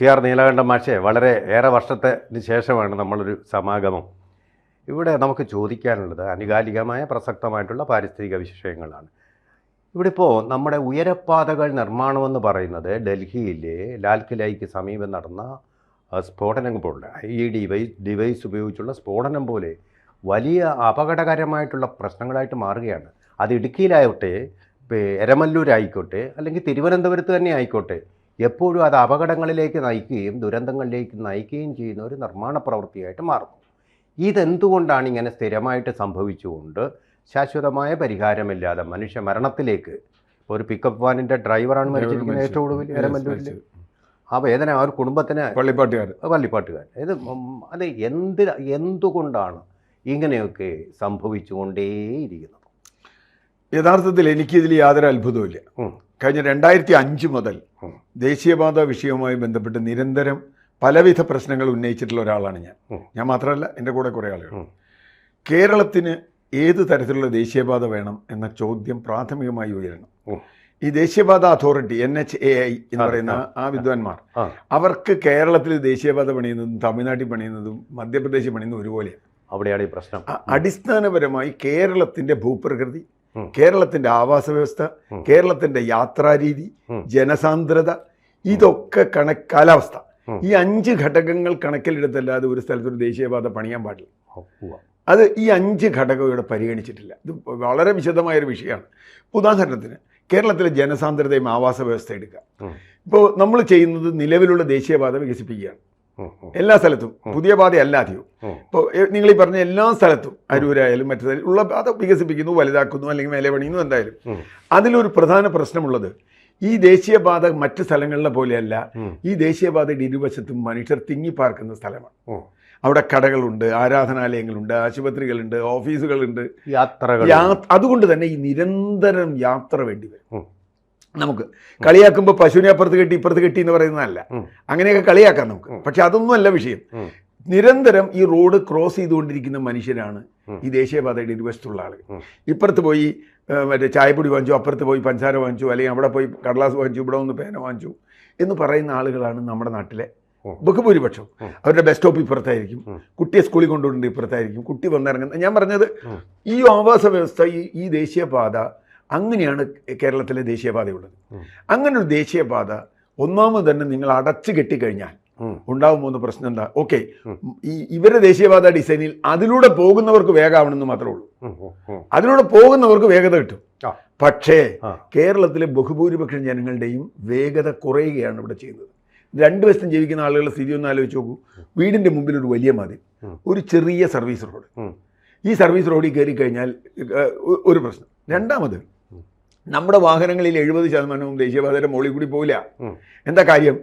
C R Neelakanta മാഷെ വളരെ ഏറെ വർഷത്തിന് ശേഷമാണ് നമ്മളൊരു സമാഗമം. ഇവിടെ നമുക്ക് ചോദിക്കാനുള്ളത് അനുകാലികമായ പ്രസക്തമായിട്ടുള്ള പാരിസ്ഥിതിക വിശേഷങ്ങളാണ്. ഇവിടെ ഇപ്പോൾ നമ്മുടെ ഉയരപ്പാതകൾ നിർമ്മാണമെന്ന് പറയുന്നത് ഡൽഹിയിലെ ലാൽ കിലായിക്ക് സമീപം നടന്ന സ്ഫോടനം പോലെ ഈ ഡിവൈസ് ഡിവൈസ് ഉപയോഗിച്ചുള്ള സ്ഫോടനം പോലെ വലിയ അപകടകരമായിട്ടുള്ള പ്രശ്നങ്ങളായിട്ട് മാറുകയാണ്. അത് ഇടുക്കിയിലായിക്കോട്ടെ എരമല്ലൂരായിക്കോട്ടെ അല്ലെങ്കിൽ തിരുവനന്തപുരത്ത് തന്നെ ആയിക്കോട്ടെ എപ്പോഴും അത് അപകടങ്ങളിലേക്ക് നയിക്കുകയും ദുരന്തങ്ങളിലേക്ക് നയിക്കുകയും ചെയ്യുന്ന ഒരു നിർമ്മാണ പ്രവൃത്തിയായിട്ട് മാറുന്നു. ഇതെന്തുകൊണ്ടാണ് ഇങ്ങനെ സ്ഥിരമായിട്ട് സംഭവിച്ചുകൊണ്ട് ശാശ്വതമായ പരിഹാരമില്ലാതെ മനുഷ്യ മരണത്തിലേക്ക് ഒരു പിക്കപ്പ് വാനിന്റെ ഡ്രൈവറാണ് മരിച്ചിരിക്കുന്നത് ഏറ്റവും ഒടുവിൽ എരമല്ലൂരിൽ ആ വേദന ആ ഒരു കുടുംബത്തിന് പള്ളിപ്പാട്ടുകാർ പള്ളിപ്പാട്ടുകാർ ഇത് അത് എന്ത് എന്തുകൊണ്ടാണ് ഇങ്ങനെയൊക്കെ സംഭവിച്ചുകൊണ്ടേയിരിക്കുന്നത്? യഥാർത്ഥത്തിൽ എനിക്കിതിൽ യാതൊരു അത്ഭുതവുമില്ല. ഉം. കഴിഞ്ഞ രണ്ടായിരത്തി അഞ്ച് മുതൽ. ദേശീയപാത വിഷയവുമായി ബന്ധപ്പെട്ട് നിരന്തരം പലവിധ പ്രശ്നങ്ങൾ ഉന്നയിച്ചിട്ടുള്ള ഒരാളാണ് ഞാൻ. ഞാൻ മാത്രമല്ല എന്റെ കൂടെ കുറേ ആളുകൾ. കേരളത്തിന് ഏത് തരത്തിലുള്ള ദേശീയപാത വേണം എന്ന ചോദ്യം പ്രാഥമികമായി ഉയരണം ഈ ദേശീയപാത authority N H A I എന്ന് പറയുന്ന ആ, വിദ്വാൻമാർ അവർക്ക് കേരളത്തിൽ ദേശീയപാത പണിയുന്നതും തമിഴ്നാട്ടിൽ പണിയുന്നതും മധ്യപ്രദേശിൽ പണിയുന്നതും ഒരുപോലെയാണ്. അവിടെയാണ് ഈ പ്രശ്നം. അടിസ്ഥാനപരമായി കേരളത്തിന്റെ ഭൂപ്രകൃതി. കേരളത്തിന്റെ ആവാസ വ്യവസ്ഥ. കേരളത്തിന്റെ യാത്രാരീതി ജനസാന്ദ്രത ഇതൊക്കെ കണക്ക് കാലാവസ്ഥ. ഈ അഞ്ച് ഘടകങ്ങൾ കണക്കിലെടുത്തല്ലാതെ ഒരു സ്ഥലത്തൊരു ദേശീയപാത പണിയാൻ പാടില്ല. അത് ഈ അഞ്ച് ഘടകം ഇവിടെ പരിഗണിച്ചിട്ടില്ല. ഇത് വളരെ വിശദമായൊരു വിഷയമാണ്. ഉദാഹരണത്തിന് കേരളത്തിലെ ജനസാന്ദ്രതയും ആവാസ വ്യവസ്ഥ എടുക്കുക. ഇപ്പോൾ നമ്മൾ ചെയ്യുന്നത് നിലവിലുള്ള ദേശീയപാത വികസിപ്പിക്കുകയാണ്. എല്ലാ സ്ഥലത്തും. പുതിയ പാത അല്ലാതെയോ ഉം. ഇപ്പോൾ നിങ്ങൾ ഈ പറഞ്ഞ എല്ലാ സ്ഥലത്തും അരൂരായാലും മറ്റു ഉള്ള പാത വികസിപ്പിക്കുന്നു വലുതാക്കുന്നു അല്ലെങ്കിൽ മേലെ പണിയുന്നു എന്തായാലും. അതിലൊരു പ്രധാന പ്രശ്നമുള്ളത് ഈ ദേശീയപാത മറ്റ് സ്ഥലങ്ങളിലെ പോലെയല്ല. ഈ ദേശീയപാതയുടെ ഇരുവശത്തും മനുഷ്യർ തിങ്ങിപ്പാർക്കുന്ന സ്ഥലമാണ്. അവിടെ കടകളുണ്ട് ആരാധനാലയങ്ങളുണ്ട് ആശുപത്രികളുണ്ട് ഓഫീസുകളുണ്ട്. യാത്രകൾ അതുകൊണ്ട് തന്നെ ഈ നിരന്തരം യാത്ര വേണ്ടി വരും. നമുക്ക്. കളിയാക്കുമ്പോൾ പശുവിനെ അപ്പുറത്ത് കെട്ടി ഇപ്പുറത്ത് കെട്ടി എന്ന് പറയുന്നതല്ല. അല്ല അങ്ങനെയൊക്കെ കളിയാക്കാം നമുക്ക്. പക്ഷെ അതൊന്നും അല്ല വിഷയം. നിരന്തരം ഈ റോഡ് ക്രോസ് ചെയ്തുകൊണ്ടിരിക്കുന്ന മനുഷ്യരാണ് ഈ ദേശീയപാതയുടെ ഇരുവശത്തുള്ള ആളുകൾ. ഇപ്പുറത്ത് പോയി മറ്റേ ചായപ്പൊടി വാങ്ങിച്ചു അപ്പുറത്ത് പോയി പഞ്ചസാര വാങ്ങിച്ചു അല്ലെങ്കിൽ അവിടെ പോയി കടലാസ് വാങ്ങിച്ചു ഇവിടെ ഒന്ന് പേന വാങ്ങിച്ചു എന്ന് പറയുന്ന ആളുകളാണ് നമ്മുടെ നാട്ടിലെ. ബഹുഭൂരിപക്ഷം. അവരുടെ ബസ് സ്റ്റോപ്പ് ഇപ്പുറത്തായിരിക്കും. കുട്ടിയെ സ്കൂളിൽ കൊണ്ടുപോയിട്ട് ഇപ്പുറത്തായിരിക്കും. കുട്ടി വന്നിറങ്ങുന്നത് ഞാൻ പറഞ്ഞത് ഈ ആവാസ വ്യവസ്ഥ ഈ ഈ ദേശീയപാത അങ്ങനെയാണ് കേരളത്തിലെ ദേശീയപാതയുള്ളത്. അങ്ങനെ ഒരു ദേശീയപാത ഒന്നാമത് തന്നെ നിങ്ങൾ അടച്ചു കെട്ടിക്കഴിഞ്ഞാൽ ഉണ്ടാവുമോ എന്ന പ്രശ്നം എന്താ? ഓക്കെ. ഈ ഇവരുടെ ദേശീയപാത ഡിസൈനിൽ അതിലൂടെ പോകുന്നവർക്ക് വേഗമാവണമെന്ന് മാത്രമേ ഉള്ളൂ. അതിലൂടെ പോകുന്നവർക്ക് വേഗത കിട്ടും. പക്ഷേ കേരളത്തിലെ ബഹുഭൂരിപക്ഷം ജനങ്ങളുടെയും വേഗത കുറയുകയാണ് ഇവിടെ ചെയ്യുന്നത്. രണ്ട് വശത്തും ജീവിക്കുന്ന ആളുകളുടെ സ്ഥിതി ഒന്ന് ആലോചിച്ച് നോക്കൂ. വീടിന്റെ മുമ്പിൽ ഒരു വലിയ മതി ഒരു ചെറിയ സർവീസ് റോഡ്. ഈ സർവീസ് റോഡിൽ കയറി കഴിഞ്ഞാൽ ഒരു പ്രശ്നം. രണ്ടാമത്. നമ്മുടെ വാഹനങ്ങളിൽ എഴുപത് ശതമാനവും ദേശീയപാതയുടെ മുകളിൽ കൂടി പോവില്ല. എന്താ കാര്യം.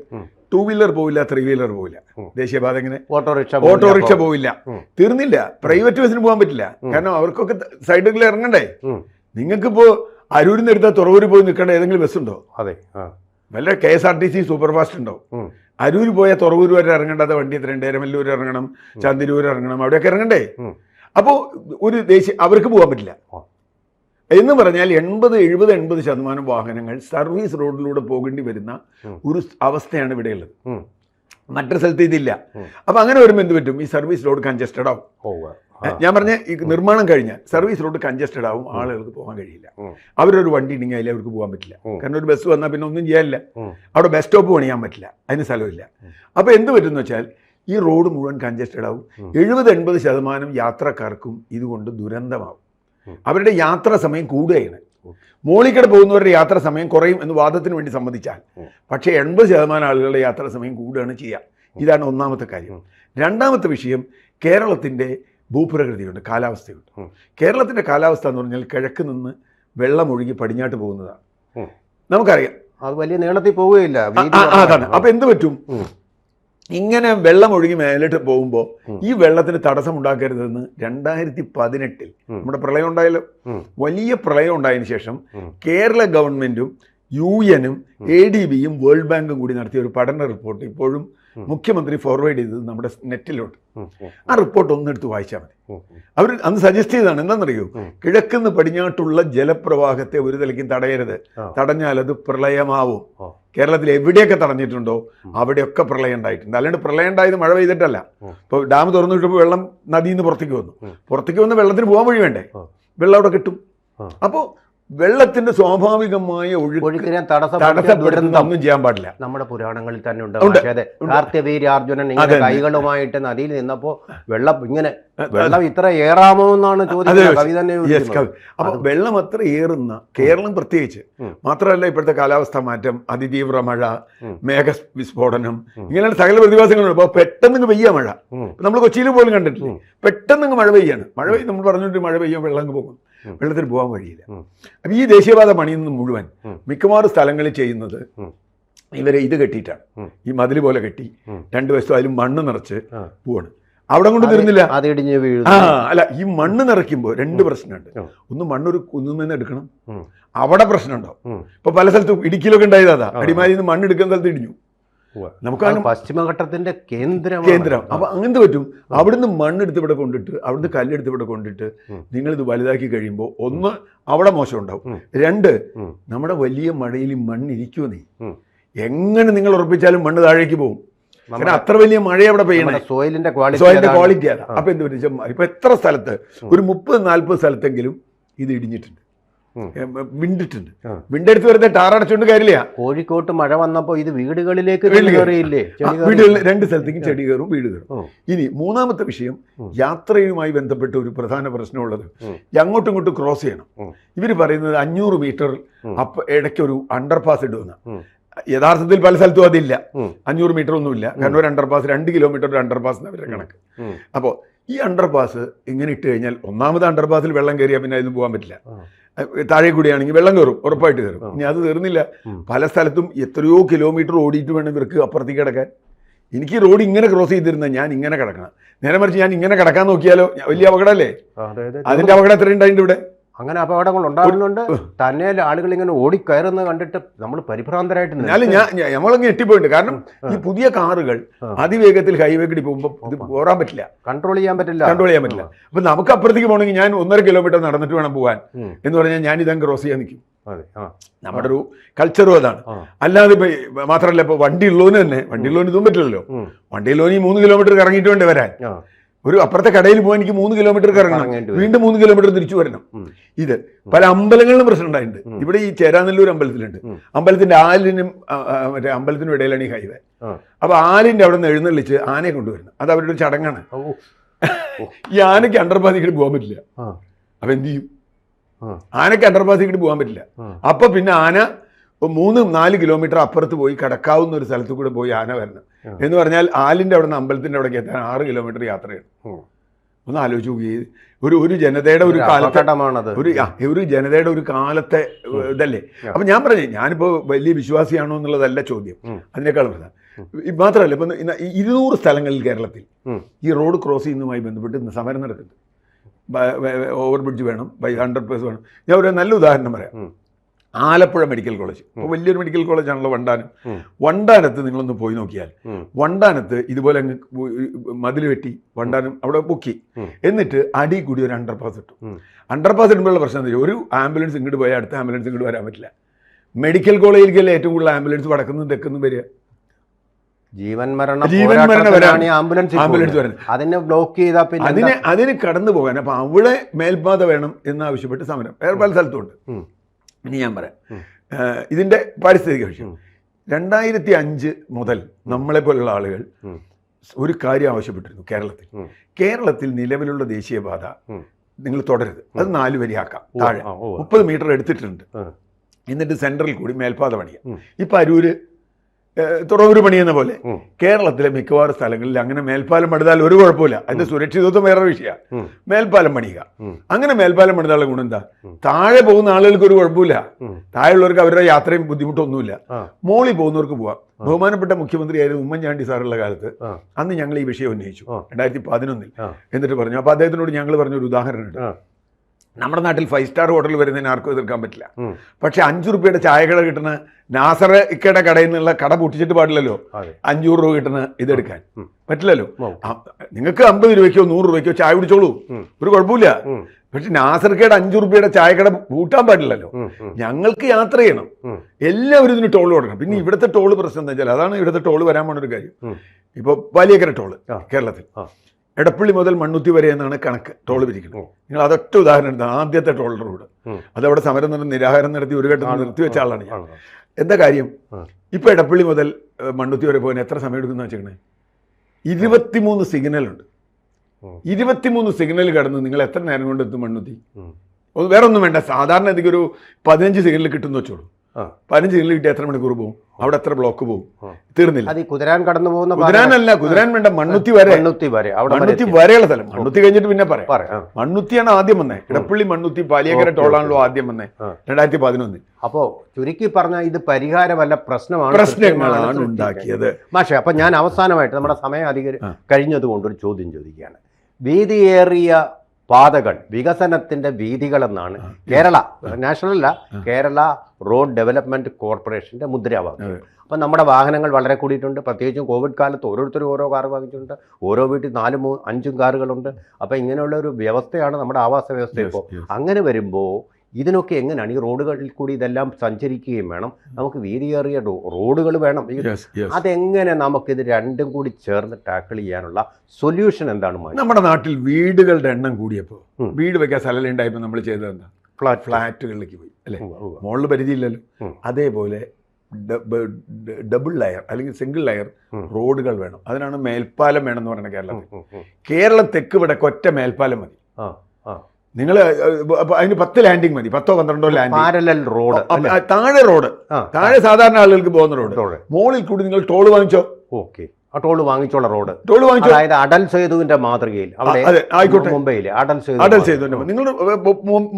ടൂ വീലർ പോവില്ല ത്രീ വീലർ പോവില്ല. ദേശീയപാത എങ്ങനെ? ഓട്ടോറിക്ഷ ഓട്ടോറിക്ഷ പോവില്ല. തീർന്നില്ല. പ്രൈവറ്റ് ബസ്സിന് പോകാൻ പറ്റില്ല. കാരണം അവർക്കൊക്കെ സൈഡിൽ ഇറങ്ങണ്ടേ? നിങ്ങൾക്ക് നിങ്ങൾക്കിപ്പോൾ അരൂരിൽ നിന്ന് എടുത്താൽ തുറവൂര് പോയി നിൽക്കേണ്ട ഏതെങ്കിലും ബസ് ഉണ്ടോ? അതെ വല്ല K S R T C superfast ഉണ്ടോ. അരൂർ പോയാൽ തുറവൂർ വരെ ഇറങ്ങേണ്ടത് വണ്ടി എത്രയുണ്ട്? എരമല്ലൂർ ഇറങ്ങണം ചന്തിരൂർ ഇറങ്ങണം. അവിടെയൊക്കെ ഇറങ്ങണ്ടേ. അപ്പോൾ ഒരു ദേശീയ അവർക്ക് പോകാൻ പറ്റില്ല. എന്ന് പറഞ്ഞാൽ എൺപത് എഴുപത് എൺപത് ശതമാനം വാഹനങ്ങൾ സർവീസ് റോഡിലൂടെ പോകേണ്ടി വരുന്ന ഒരു അവസ്ഥയാണ് ഇവിടെയുള്ളത് ഉള്ളത്. മറ്റൊരു സ്ഥലത്ത് ഇതില്ല. അപ്പൊ അങ്ങനെ വരുമ്പോൾ എന്ത് പറ്റും? ഈ സർവീസ് റോഡ് കൺജസ്റ്റഡ് ആവും. ഞാൻ പറഞ്ഞ ഈ നിർമ്മാണം കഴിഞ്ഞാൽ സർവീസ് റോഡ് കൺജസ്റ്റഡ് ആവും ആളുകൾക്ക് പോകാൻ കഴിയില്ല. അവരൊരു വണ്ടി ഉണ്ടെങ്കിൽ അതിൽ അവർക്ക് പോകാൻ പറ്റില്ല. കാരണം ഒരു ബസ് വന്നാൽ പിന്നെ ഒന്നും ചെയ്യാനില്ല. അവിടെ ബസ് സ്റ്റോപ്പ് പണിയാൻ പറ്റില്ല. അതിന് സ്ഥലമില്ല. അപ്പൊ അപ്പോൾ എന്ത് പറ്റുമെന്ന് വെച്ചാൽ ഈ റോഡ് മുഴുവൻ കൺജസ്റ്റഡ് ആവും. എഴുപത് എൺപത് ശതമാനം യാത്രക്കാർക്കും ഇതുകൊണ്ട് ദുരന്തമാവും. അവരുടെ യാത്രാ സമയം കൂടുകയാണ്. മോളിക്കട പോകുന്നവരുടെ യാത്രാ സമയം കുറയും എന്ന് വാദത്തിന് വേണ്ടി സമ്മതിച്ചാൽ പക്ഷേ എൺപത് ശതമാനം ആളുകളുടെ യാത്രാ സമയം കൂടുകയാണ് ചെയ്യുക ഇതാണ് ഒന്നാമത്തെ കാര്യം രണ്ടാമത്തെ വിഷയം കേരളത്തിന്റെ ഭൂപ്രകൃതിയുണ്ട് കാലാവസ്ഥയുണ്ട്. കേരളത്തിന്റെ കാലാവസ്ഥ എന്ന് പറഞ്ഞാൽ കിഴക്ക് നിന്ന് വെള്ളം ഒഴുകി പടിഞ്ഞാട്ട് പോകുന്നതാണ് നമുക്കറിയാം അത് വലിയ നീളത്തിൽ പോവുകയില്ല. അതാണ് അപ്പൊ എന്ത് പറ്റും. ഇങ്ങനെ വെള്ളം ഒഴുകി മേലോട്ട് പോകുമ്പോൾ ഈ വെള്ളത്തിന് തടസ്സം ഉണ്ടാക്കരുതെന്ന് രണ്ടായിരത്തി പതിനെട്ടിൽ നമ്മുടെ പ്രളയം ഉണ്ടായല്ലോ. വലിയ പ്രളയം ഉണ്ടായതിനു ശേഷം കേരള ഗവൺമെന്റും യു എനും എ ഡി ബിയും വേൾഡ് ബാങ്കും കൂടി നടത്തിയ ഒരു പഠന റിപ്പോർട്ട് ഇപ്പോഴും. മുഖ്യമന്ത്രി ഫോർവേഡ് ചെയ്തത് നമ്മുടെ നെറ്റിലോട്ട്. ആ റിപ്പോർട്ട് ഒന്നെടുത്ത് വായിച്ചാൽ മതി. അവർ അന്ന് സജസ്റ്റ് ചെയ്താണ് എന്താണെന്നറിയോ? കിഴക്കുന്ന പടിഞ്ഞാട്ടുള്ള ജലപ്രവാഹത്തെ ഒരു തലയ്ക്കും തടയരുത്. തടഞ്ഞാൽ അത് പ്രളയമാവും. കേരളത്തിൽ എവിടെയൊക്കെ തടഞ്ഞിട്ടുണ്ടോ അവിടെയൊക്കെ പ്രളയം ഉണ്ടായിട്ടുണ്ട്. അല്ലാണ്ട് പ്രളയം ഉണ്ടായത് മഴ പെയ്തിട്ടല്ല. ഇപ്പോൾ ഡാം തുറന്നു വിട്ടപ്പോൾ വെള്ളം നദിയിൽ നിന്ന് പുറത്തേക്ക് വന്നു. പുറത്തേക്ക് വന്ന് വെള്ളത്തിന് പോകാൻ വഴി വേണ്ടേ. വെള്ളം അവിടെ കിട്ടും. അപ്പോൾ വെള്ളത്തിന്റെ സ്വാഭാവികമായ ഒഴുക്ക് ഒഴുക്കിനെ തടസ്സപ്പെടുത്തുന്ന ഒന്നും ചെയ്യാൻ പാടില്ല. നമ്മുടെ പുരാണങ്ങളിൽ തന്നെ ഉണ്ട് അതെ, ഇങ്ങനെ കൈകളുമായിട്ട് നദിയിൽ നിന്നപ്പോ വെള്ളം ഇങ്ങനെ വെള്ളം ഇത്ര ഏറാമോ എന്നാണ് ചോദിക്കുന്നത്. കവി തന്നെ അപ്പൊ വെള്ളം അത്ര ഏറുന്ന കേരളം പ്രത്യേകിച്ച് മാത്രമല്ല ഇപ്പോഴത്തെ കാലാവസ്ഥ മാറ്റം അതിതീവ്ര മഴ മേഘ വിസ്ഫോടനം ഇങ്ങനെയുള്ള സകല പ്രതിഭാസങ്ങളുണ്ട്. അപ്പോൾ പെട്ടെന്ന് പെയ്യാ മഴ. നമ്മൾ കൊച്ചിയിൽ പോലും കണ്ടിട്ടില്ലേ. പെട്ടെന്ന് മഴ പെയ്യാണ്. മഴ പെയ്യും നമ്മൾ പറഞ്ഞിട്ട് മഴ പെയ്യും വെള്ളം പോകും. വെള്ളത്തിൽ പോകാൻ വഴിയില്ല. അപ്പം ഈ ദേശീയപാത പണിയുന്നത് മുഴുവൻ. മിക്കവാറും സ്ഥലങ്ങളിൽ ചെയ്യുന്നത് ഇവരെ ഇത് കെട്ടിയിട്ടാണ്. ഈ മതിൽ പോലെ കെട്ടി രണ്ടു വശത്തും അതിലും മണ്ണ് നിറച്ച്. പോവാണ്. അവിടെ കൊണ്ട് തരുന്നില്ല ആ അല്ല ഈ മണ്ണ് നിറയ്ക്കുമ്പോൾ രണ്ട് പ്രശ്നമുണ്ട്. ഒന്ന് മണ്ണൊരു കുന്നുമെന്ന് എടുക്കണം. അവിടെ പ്രശ്നമുണ്ടാവും. ഉം. ഇപ്പൊ പല സ്ഥലത്തും ഇടുക്കിയിലൊക്കെ ഉണ്ടായത്. അതാ അടിമാലിയിൽ നിന്ന് മണ്ണ് എടുക്കുന്ന സ്ഥലത്ത് ഇടിഞ്ഞു. നമുക്ക് പശ്ചിമഘട്ടത്തിന്റെ കേന്ദ്രം. കേന്ദ്രം അപ്പൊ അങ്ങനത്തെ പറ്റും. അവിടുന്ന് മണ്ണെടുത്ത് ഇവിടെ കൊണ്ടിട്ട് അവിടുന്ന് കല്ലെടുത്ത് ഇവിടെ കൊണ്ടിട്ട്. നിങ്ങൾ ഇത് വലുതാക്കി കഴിയുമ്പോൾ ഒന്ന് അവിടെ മോശം ഉണ്ടാവും. രണ്ട് നമ്മുടെ വലിയ മഴയിൽ നീ? എങ്ങനെ നിങ്ങൾ ഉറപ്പിച്ചാലും മണ്ണ് താഴേക്ക് പോകും. അങ്ങനെ അത്ര വലിയ മഴ അവിടെ പെയ്യണേ. സോയിലിന്റെ ക്വാളിറ്റി സോയിലിന്റെ ക്വാളിറ്റി അപ്പൊ എന്ത് പറ്റും? ഇപ്പൊ എത്ര സ്ഥലത്ത്? ഒരു മുപ്പത് നാല്പത് സ്ഥലത്തെങ്കിലും ഇത് ഇടിഞ്ഞിട്ടുണ്ട്. വിണ്ടിട്ടുണ്ട് മിണ്ടെടുത്ത് വരുന്ന വെറുതെ ടാറടച്ചുകൊണ്ട് കാര്യമില്ല. കോഴിക്കോട്ട് മഴ വന്നപ്പോ ഇത് വീടുകളിലേക്ക് കയറിയില്ലേ വീടുകളിൽ രണ്ട് സ്ഥലത്തേക്കും ചെടി കയറും വീട് കയറും. ഇനി മൂന്നാമത്തെ വിഷയം. യാത്രയുമായി ബന്ധപ്പെട്ട ഒരു പ്രധാന പ്രശ്നമുള്ളത് അങ്ങോട്ടും ഇങ്ങോട്ടും ക്രോസ് ചെയ്യണം. ഇവർ ഇവർ പറയുന്നത് അഞ്ഞൂറ് മീറ്റർ അപ്പ ഇടയ്ക്ക് ഒരു അണ്ടർപാസ് ഇടുമെന്ന്. യഥാർത്ഥത്തിൽ പല സ്ഥലത്തും അതില്ല. അഞ്ഞൂറ് മീറ്റർ ഒന്നുമില്ല. കാരണം ഒരു അണ്ടർപാസ് രണ്ട് കിലോമീറ്റർ ഒരു അണ്ടർപാസ് അവരുടെ കണക്ക്. അപ്പോൾ ഈ അണ്ടർപാസ് ഇങ്ങനെ ഇട്ട് കഴിഞ്ഞാൽ ഒന്നാമത് അണ്ടർപാസിൽ വെള്ളം കയറിയാൽ പിന്നെ അതിന് പോകാൻ പറ്റില്ല. താഴെ കൂടിയാണെങ്കിൽ വെള്ളം കയറും ഉറപ്പായിട്ട് കയറും. ഇനി അത് തീർന്നില്ല. പല സ്ഥലത്തും എത്രയോ കിലോമീറ്റർ ഓടിയിട്ട് വേണം ഇവർക്ക് അപ്പുറത്തേക്ക് കിടക്കാൻ. എനിക്ക് റോഡ് ഇങ്ങനെ ക്രോസ് ചെയ്തിരുന്ന ഞാൻ ഇങ്ങനെ കിടക്കണം. നേരെ മറിച്ച് ഞാൻ ഇങ്ങനെ കിടക്കാൻ നോക്കിയാലോ? വലിയ അപകടമല്ലേ? അതിന്റെ അപകടം എത്ര ഉണ്ടായിട്ടുണ്ട് ഇവിടെ? അങ്ങനെ അപകടങ്ങൾ ഉണ്ടാകുന്നുണ്ട്. തന്നെ ആളുകൾ ഇങ്ങനെ ഓടിക്കയറുന്നത് കണ്ടിട്ട് നമ്മൾ പരിഭ്രാന്തരായിട്ട് എന്നാലും ഞാൻ നമ്മളങ്ങ് എട്ടിപ്പോയിട്ടുണ്ട് കാരണം ഈ പുതിയ കാറുകൾ അതിവേഗത്തിൽ ഹൈവേ കൂടി പോകുമ്പോൾ ഇത് ഓടാൻ പറ്റില്ല. കൺട്രോൾ ചെയ്യാൻ പറ്റില്ല. കൺട്രോൾ ചെയ്യാൻ പറ്റില്ല. അപ്പൊ നമുക്ക് അപ്പുറത്തേക്ക് പോകണമെങ്കിൽ ഞാൻ ഒന്നര കിലോമീറ്റർ നടന്നിട്ട് വേണം പോകാൻ. എന്ന് പറഞ്ഞാൽ ഞാൻ ഇതങ്ങ് ക്രോസ് ചെയ്യാൻ നിൽക്കും. നമ്മുടെ ഒരു കൾച്ചറും അതാണ്. അല്ലാതെ ഇപ്പൊ മാത്രമല്ല ഇപ്പൊ വണ്ടി ഉള്ളവന് തന്നെ വണ്ടി ഉള്ളവന് ഇതും പറ്റില്ലല്ലോ. വണ്ടി ഉള്ളവന് ഈ മൂന്ന് കിലോമീറ്റർ ഇറങ്ങിയിട്ട് വേണ്ടേ വരാൻ. ഒരു അപ്പുറത്തെ കടയിൽ പോകാൻ എനിക്ക് മൂന്ന് കിലോമീറ്റർ കറങ്ങണം വീണ്ടും മൂന്ന് കിലോമീറ്റർ തിരിച്ചു വരണം. ഇത് പല അമ്പലങ്ങളിലും പ്രശ്നം ഉണ്ടായിട്ടുണ്ട് ഇവിടെ ഈ ചേരാനല്ലൂർ അമ്പലത്തിലുണ്ട്. അമ്പലത്തിന്റെ ആലിനും മറ്റേ അമ്പലത്തിനും ഇടയിലാണ് ഈ ഹൈവേ. അപ്പൊ ആലിന്റെ അവിടെ നിന്ന് എഴുന്നള്ളിച്ച് ആനയെ കൊണ്ടുവരണം. അത് അവരുടെ ഒരു ചടങ്ങാണ്. ഈ ആനയ്ക്ക് അണ്ടർപാസിക്കിട്ട് പോകാൻ പറ്റില്ല. അപ്പൊ എന്ത് ചെയ്യും. ആനയ്ക്ക് അണ്ടർപാസിക്കിട്ട് പോകാൻ പറ്റില്ല. അപ്പൊ പിന്നെ ആന മൂന്ന് നാല് കിലോമീറ്റർ അപ്പുറത്ത് പോയി കടക്കാവുന്ന ഒരു സ്ഥലത്ത് കൂടെ പോയി ആന വരണം. എന്ന് പറഞ്ഞാൽ ആലിന്റെ അവിടെ നിന്ന് അമ്പലത്തിന്റെ അവിടെ എത്താൻ ആറ് കിലോമീറ്റർ യാത്രയാണ്. ഒന്ന് ആലോചിച്ച് നോക്കി. ഒരു ഒരു ജനതയുടെ ഒരു കാലഘട്ടമാണത് ഒരു ഒരു ജനതയുടെ ഒരു കാലത്തെ ഇതല്ലേ. അപ്പൊ ഞാൻ പറഞ്ഞു ഞാനിപ്പോ വലിയ വിശ്വാസിയാണോ എന്നുള്ളതല്ല ചോദ്യം. അതിനേക്കാളും പ്രധാനം. മാത്രമല്ല ഇപ്പൊ ഇരുന്നൂറ് സ്ഥലങ്ങളിൽ കേരളത്തിൽ ഈ റോഡ് ക്രോസ് ചെയ്യുന്നതുമായി ബന്ധപ്പെട്ട് ഇന്ന് സമരം നടക്കുന്നുണ്ട്. ഓവർ ബ്രിഡ്ജ് വേണം ബൈ ഹൺഡ്രഡ് പേഴ്സ് വേണം. ഞാൻ ഒരു നല്ല ഉദാഹരണം പറയാം. Alappuzha medical college. ഇപ്പോൾ വലിയൊരു മെഡിക്കൽ കോളേജാണല്ലോ വണ്ടാനം. വണ്ടാനത്ത് നിങ്ങളൊന്ന് പോയി നോക്കിയാൽ. വണ്ടാനത്ത് ഇതുപോലെ അങ്ങ് മതിൽ വെട്ടി വണ്ടാനം അവിടെ പൊക്കി. എന്നിട്ട് അടി കൂടി ഒരു അണ്ടർപാസ് ഇട്ടു. അണ്ടർപാസ് ഇടുമ്പോഴുള്ള പ്രശ്നം എന്താ ഒരു ആംബുലൻസ് ഇങ്ങോട്ട് പോയാൽ അടുത്ത ആംബുലൻസ് ഇങ്ങോട്ട് വരാൻ പറ്റില്ല. മെഡിക്കൽ കോളേജിലേക്കല്ലേ ഏറ്റവും കൂടുതൽ ആംബുലൻസ് വടക്കുന്നും തെക്കുന്നും വരിക. ജീവൻ മരണ ജീവൻ മരണ ആംബുലൻസ് ആംബുലൻസ്. വരുന്നത് അതിനെ ബ്ലോക്ക് ചെയ്താൽ പിന്നെ അതിന്? അതിന് കടന്നു പോകാൻ അപ്പൊ അവിടെ മേൽപാത വേണം എന്നാവശ്യപ്പെട്ട് സമരം. വേറെ പല സ്ഥലത്തുണ്ട്. ഇനി ഞാൻ പറയാം. ഇതിന്റെ പാരിസ്ഥിതിക വിഷയം. രണ്ടായിരത്തി അഞ്ച് മുതൽ നമ്മളെ പോലുള്ള ആളുകൾ ഒരു കാര്യം ആവശ്യപ്പെട്ടിരുന്നു കേരളത്തിൽ. കേരളത്തിൽ നിലവിലുള്ള ദേശീയപാത നിങ്ങൾ തുടരുത് അത് നാല് വരിയാക്കാം. താഴെ. മുപ്പത് മീറ്റർ എടുത്തിട്ടുണ്ട്. എന്നിട്ട് സെൻട്രൽ കൂടി മേൽപാത പണിയാം. ഇപ്പൊ അരൂര് തുറവൂര് പണിയുന്ന പോലെ. കേരളത്തിലെ മിക്കവാറും സ്ഥലങ്ങളിൽ അങ്ങനെ മേൽപ്പാലം പണിതാൽ ഒരു കുഴപ്പമില്ല. അതിന്റെ സുരക്ഷിതത്വം വേറെ വിഷയമാണ്. മേൽപ്പാലം പണിയുക. അങ്ങനെ മേൽപ്പാലം പണിതാലുള്ള ഗുണം എന്താ? താഴെ പോകുന്ന ആളുകൾക്ക് ഒരു കുഴപ്പമില്ല. താഴെയുള്ളവർക്ക് അവരുടെ യാത്രയും ബുദ്ധിമുട്ടൊന്നുമില്ല. മോളി പോകുന്നവർക്ക് പോവാം. ബഹുമാനപ്പെട്ട മുഖ്യമന്ത്രിയായിരുന്നു ഉമ്മൻചാണ്ടി സാറുള്ള കാലത്ത്. അന്ന് ഞങ്ങൾ ഈ വിഷയം ഉന്നയിച്ചു. രണ്ടായിരത്തി പതിനൊന്നിൽ. എന്നിട്ട് പറഞ്ഞു അപ്പൊ അദ്ദേഹത്തിനോട് ഞങ്ങൾ പറഞ്ഞൊരു ഉദാഹരണമുണ്ട് ആ. നമ്മുടെ നാട്ടിൽ ഫൈവ് സ്റ്റാർ ഹോട്ടൽ വരുന്നതിന് ആർക്കും എതിർക്കാൻ പറ്റില്ല. പക്ഷെ അഞ്ചു റുപ്യയുടെ ചായക്കട കിട്ടുന്ന നാസർ ഇക്കയുടെ കടയിൽ നിന്നുള്ള കട പൊട്ടിച്ചിട്ട് പാടില്ലല്ലോ. അഞ്ഞൂറ് രൂപ കിട്ടുന്ന ഇതെടുക്കാൻ. പറ്റില്ലല്ലോ. നിങ്ങൾക്ക് അമ്പത് രൂപയ്ക്കോ നൂറ് രൂപയ്ക്കോ ചായ കുടിച്ചോളൂ. ഒരു കുഴപ്പമില്ല. പക്ഷെ നാസർക്കയുടെ അഞ്ചു റുപ്യയുടെ ചായക്കട കൂട്ടാൻ പാടില്ലല്ലോ. ഞങ്ങൾക്ക് യാത്ര ചെയ്യണം. എല്ലാവരും ഇതിന് ടോൾ കൊടുക്കണം. പിന്നെ ഇവിടുത്തെ ടോൾ പ്രശ്നം എന്താ വെച്ചാൽ അതാണ് ഇവിടുത്തെ ടോൾ വരാൻ പോണ ഒരു കാര്യം ഇപ്പൊ ഇപ്പോൾ വലിയക്കര ടോൾ കേരളത്തിൽ. എടപ്പള്ളി മുതൽ മണ്ണുത്തി വരെ എന്നാണ് കണക്ക് ടോൾ പിരിക്കുന്നത്. നിങ്ങൾ അതൊറ്റ ഉദാഹരണം എടുത്താൽ ആദ്യത്തെ ടോൾ റോഡ്. അതവിടെ സമരം നടന്ന് നിരാഹാരം നടത്തി ഒരു ഘട്ടം നിർത്തി വെച്ച ആളാണ് ഞാൻ. എന്താ കാര്യം. ഇപ്പൊ എടപ്പള്ളി മുതൽ മണ്ണുത്തി വരെ പോകാൻ എത്ര സമയം എടുക്കുന്ന വെച്ചേക്കണേ? ഇരുപത്തിമൂന്ന് സിഗ്നൽ ഉണ്ട്. ഉം. ഇരുപത്തിമൂന്ന് സിഗ്നൽ കടന്ന് നിങ്ങൾ എത്ര നേരം കൊണ്ട് എത്തും മണ്ണുത്തി? വേറെ ഒന്നും വേണ്ട. സാധാരണ ഇതിക്ക് ഒരു പതിനഞ്ച് സിഗ്നൽ കിട്ടുന്ന വെച്ചോളൂ. പതിനഞ്ച് കിലോ കിട്ടിയ എത്ര മണിക്കൂർ പോകും അവിടെ എത്ര ബ്ലോക്ക് പോകും. തീർന്നില്ല. അത് കുതിരാൻ കടന്നു പോകുന്ന കുതിരാനല്ല കുതിരാൻ വേണ്ട മണ്ണുത്തി വരെ. മണ്ണുത്തി വരെ അവിടെ മണ്ണുത്തി. വരെയുള്ള സ്ഥലം. മണ്ണുത്തി കഴിഞ്ഞിട്ട് പിന്നെ പറയാം. മണ്ണുത്തിയാണ് ആദ്യം വന്നേ. ഇടപ്പള്ളി മണ്ണുത്തി പാലിയക്കര ടോളാണല്ലോ ആദ്യം വന്നേ. രണ്ടായിരത്തി പതിനൊന്ന്. അപ്പോ ചുരുക്കി പറഞ്ഞാൽ ഇത് പരിഹാരമല്ല പ്രശ്നമാണ് പ്രശ്നങ്ങളാണ് ഉണ്ടാക്കിയത്. മാഷെ അപ്പൊ ഞാൻ അവസാനമായിട്ട് നമ്മുടെ സമയം അധികം കഴിഞ്ഞത് കഴിഞ്ഞതുകൊണ്ട് ഒരു ചോദ്യം ചോദിക്കുകയാണ്. വീതിയേറിയ പാതകൾ വികസനത്തിന്റെ വീതികളെന്നാണ് കേരള. നാഷണൽ അല്ല കേരള റോഡ് ഡെവലപ്മെന്റ് കോർപ്പറേഷന്റെ മുദ്രാവാക്യം. അപ്പം നമ്മുടെ വാഹനങ്ങൾ വളരെ കൂടിയിട്ടുണ്ട്. പ്രത്യേകിച്ചും കോവിഡ് കാലത്ത് ഓരോരുത്തരും ഓരോ കാർ വാങ്ങിച്ചിട്ടുണ്ട്. ഓരോ വീട്ടിൽ നാലും മൂ- അഞ്ചും കാറുകളുണ്ട്. അപ്പം ഇങ്ങനെയുള്ള ഒരു വ്യവസ്ഥയാണ് നമ്മുടെ ആവാസ വ്യവസ്ഥ ഇപ്പോൾ അങ്ങനെ വരുമ്പോൾ ഇതിനൊക്കെ എങ്ങനെയാണ് ഈ റോഡുകളിൽ കൂടി ഇതെല്ലാം സഞ്ചരിക്കുകയും വേണം നമുക്ക് വീതിയേറിയ റോഡുകൾ വേണം. അതെങ്ങനെ നമുക്കിത് രണ്ടും കൂടി ചേർന്ന് ടാക്കിൾ ചെയ്യാനുള്ള സൊല്യൂഷൻ എന്താണ്? നമ്മുടെ നാട്ടിൽ വീടുകളുടെ എണ്ണം കൂടിയപ്പോൾ. വീട് വെക്കാൻ സ്ഥലം ഉണ്ടായപ്പോൾ നമ്മൾ ചെയ്തത് എന്താ ഫ്ലാറ്റ് ഫ്ലാറ്റുകളിലേക്ക് പോയി അല്ലേ. മുകളിൽ പരിധിയില്ലല്ലോ. അതേപോലെ ഡബിൾ ലെയർ അല്ലെങ്കിൽ സിംഗിൾ ലെയർ റോഡുകൾ വേണം അതിനാണ് മേൽപ്പാലം വേണം എന്ന് പറയുന്നത് കേരളത്തിൽ. കേരളം തെക്ക് ഇവിടെ ഒറ്റ മേൽപ്പാലം മതി. നിങ്ങൾ അതിന് പത്ത് ലാൻഡിങ് മതി. പത്തോ പന്ത്രണ്ടോ ലാൻഡിങ് റോഡ് താഴെ റോഡ് താഴെ സാധാരണ ആളുകൾക്ക് പോകുന്ന റോഡ് മോളിൽ കൂടി നിങ്ങൾ ടോൾ വാങ്ങിച്ചോ? ഓക്കെ. ആ ടോൾ വാങ്ങിച്ചോളാം റോഡ് ടോൾ വാങ്ങിച്ചോ? അതായത് അടൽ സേതുവിന്റെ മാതൃകയിൽ. അവിടെ ആയിക്കോട്ടെ. മുംബൈയിൽ അടൽ സേതു അടൽ സേതുവിന്റെ നിങ്ങൾ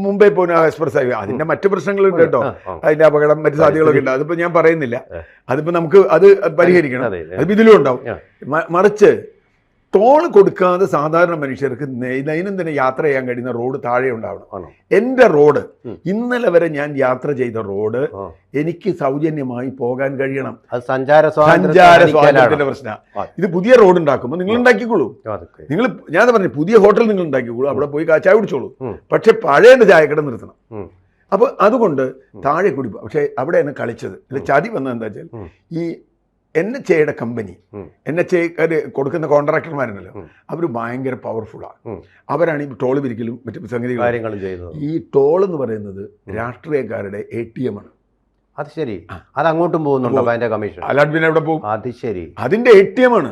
മുംബൈ പോകുന്ന എക്സ്പ്രസ് ആയി അതിന്റെ മറ്റു പ്രശ്നങ്ങളുണ്ട് കേട്ടോ. അതിന്റെ അപകടം മറ്റു സാധ്യതകളൊക്കെ ഉണ്ട്. അതിപ്പോ ഞാൻ പറയുന്നില്ല. അതിപ്പോ നമുക്ക് അത് പരിഹരിക്കണം. അതെ അതെ. അതിപ്പോ ഇതിലും ഉണ്ടാവും. മറിച്ച് ടോൾ കൊടുക്കാതെ സാധാരണ മനുഷ്യർക്ക് ദൈനംദിന യാത്ര ചെയ്യാൻ കഴിയുന്ന റോഡ് താഴെ ഉണ്ടാവണം. എന്റെ എന്റെ റോഡ്. ഇന്നലെ വരെ ഞാൻ യാത്ര ചെയ്ത റോഡ് എനിക്ക് സൗജന്യമായി പോകാൻ കഴിയണം. സഞ്ചാര സഞ്ചാര സ്വാതന്ത്ര്യത്തിന്റെ പ്രശ്നം. ഇത് പുതിയ റോഡ് ഉണ്ടാക്കുമ്പോൾ നിങ്ങൾ ഉണ്ടാക്കിക്കോളൂ. നിങ്ങൾ ഞാൻ പറഞ്ഞു പുതിയ ഹോട്ടൽ നിങ്ങൾ ഉണ്ടാക്കിക്കോളൂ. അവിടെ പോയി ചായ കുടിച്ചോളൂ. പക്ഷെ പഴയ ചായക്കട നിർത്തണം. അപ്പോൾ അപ്പൊ അതുകൊണ്ട് താഴെ കൂടി പക്ഷേ അവിടെയാണ് കളിച്ചത്. ചതി വന്നത് എന്താ വെച്ചാൽ ഈ എൻ എച്ച് എയുടെ കമ്പനി. എൻ എച്ച് എ കൊടുക്കുന്ന കോൺട്രാക്ടർമാരുണ്ടല്ലോ. അവർ ഭയങ്കര പവർഫുള്ളാണ്. അവരാണ് ഈ ടോൾ പിരിക്കലും മറ്റു സംഗതികളും. കാര്യങ്ങളും ചെയ്യുന്നത്. ഈ ടോൾ എന്ന് പറയുന്നത് രാഷ്ട്രീയക്കാരുടെ എ ടി എം ആണ്. അത് ശരി. അത് അങ്ങോട്ടും പോകുന്നുണ്ടോ അതിന്റെ കമ്മീഷൻ അല്ലാണ്ട് പിന്നെ എവിടെ പോകും? അത് ശരി. അതിന്റെ എ ടി എം ആണ്.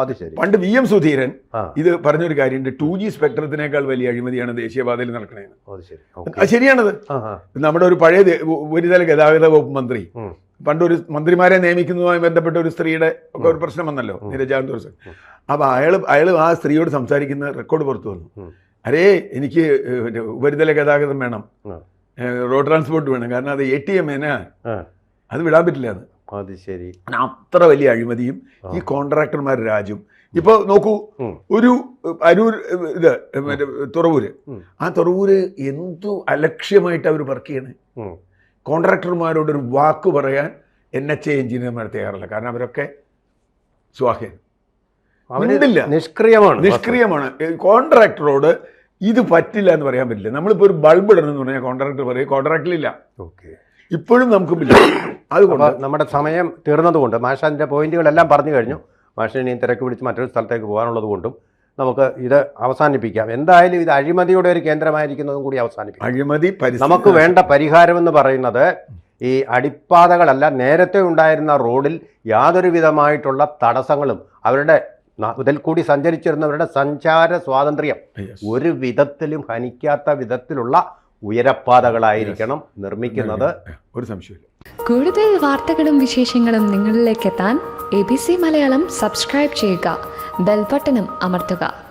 അത് ശരി. പണ്ട് വി എം സുധീരൻ ഇത് പറഞ്ഞൊരു കാര്യമുണ്ട്. ടു ജി സ്പെക്ട്രത്തിനേക്കാൾ വലിയ അഴിമതിയാണ് ദേശീയപാതയിൽ നടക്കണേ ശരിയാണത്. നമ്മുടെ ഒരു പഴയ ഉപരിതല ഗതാഗത വകുപ്പ് മന്ത്രി. പണ്ടൊരു മന്ത്രിമാരെ നിയമിക്കുന്നതുമായി ബന്ധപ്പെട്ട ഒരു സ്ത്രീയുടെ ഒക്കെ ഒരു പ്രശ്നം വന്നല്ലോ ഉം. നിരജാൻ അപ്പോൾ. അപ്പൊ അയാൾ അയാൾ ആ സ്ത്രീയോട് സംസാരിക്കുന്ന റെക്കോർഡ് പുറത്തു വന്നു. അരേ എനിക്ക് ഉപരിതല ഗതാഗതം വേണം. റോഡ് ട്രാൻസ്പോർട്ട് വേണം. കാരണം അത് എ ടി എം എന്നാ അത് വിടാൻ പറ്റില്ല അത്. അത് ശരി. അത്ര വലിയ അഴിമതിയും ഈ കോൺട്രാക്ടർമാർ രാജും. ഇപ്പൊ നോക്കൂ ഒരു അരൂർ ഇത് മറ്റേ തുറവൂര്. ആ തുറവൂര് എന്തു അലക്ഷ്യമായിട്ട് അവർ വർക്ക് ചെയ്യണേ? ഉം. കോൺട്രാക്ടർമാരോട് ഒരു വാക്ക് പറയാൻ എൻ എച്ച് എ എഞ്ചിനീയർമാർ തയ്യാറല്ല. കാരണം അവരൊക്കെ സ്വാഹ്യൻ അവർ നിഷ്ക്രിയമാണ്. നിഷ്ക്രിയമാണ്. കോൺട്രാക്ടറോട് ഇത് പറ്റില്ല എന്ന് പറയാൻ പറ്റില്ല. നമ്മളിപ്പോൾ ഒരു ബൾബ് ഇടണം എന്ന് പറഞ്ഞാൽ കോൺട്രാക്ടർ പറയും കോൺട്രാക്ടിലില്ല. ഓക്കെ. ഇപ്പോഴും നമുക്ക് അതുകൊണ്ട് നമ്മുടെ സമയം തീർന്നതുകൊണ്ട് മാഷാന്റെ പോയിന്റുകളെല്ലാം പറഞ്ഞു കഴിഞ്ഞു. മാഷിനെ തിരക്ക് പിടിച്ച് മറ്റൊരു സ്ഥലത്തേക്ക് പോകാനുള്ളത് കൊണ്ടും നമുക്ക് ഇത് അവസാനിപ്പിക്കാം. എന്തായാലും ഇത് അഴിമതിയുടെ ഒരു കേന്ദ്രമായിരിക്കുന്നതും കൂടി അവസാനിപ്പിക്കാം. അഴിമതി നമുക്ക് വേണ്ട പരിഹാരം എന്ന് പറയുന്നത് ഈ അടിപ്പാതകളല്ല നേരത്തെ ഉണ്ടായിരുന്ന റോഡിൽ യാതൊരു വിധമായിട്ടുള്ള തടസ്സങ്ങളും അവരുടെ ഇതിൽ കൂടി സഞ്ചരിച്ചിരുന്നവരുടെ സഞ്ചാര സ്വാതന്ത്ര്യം. ഒരു വിധത്തിലും ഹനിക്കാത്ത വിധത്തിലുള്ള ഉയരപ്പാതകളായിരിക്കണം നിർമ്മിക്കുന്നത്. ഒരു സംശയമില്ല കൂടുതൽ വാർത്തകളും വിശേഷങ്ങളും നിങ്ങളിലേക്ക് എത്താൻ A B C Malayalam subscribe ചെയ്യുക. ബെൽബട്ടനും അമർത്തുക.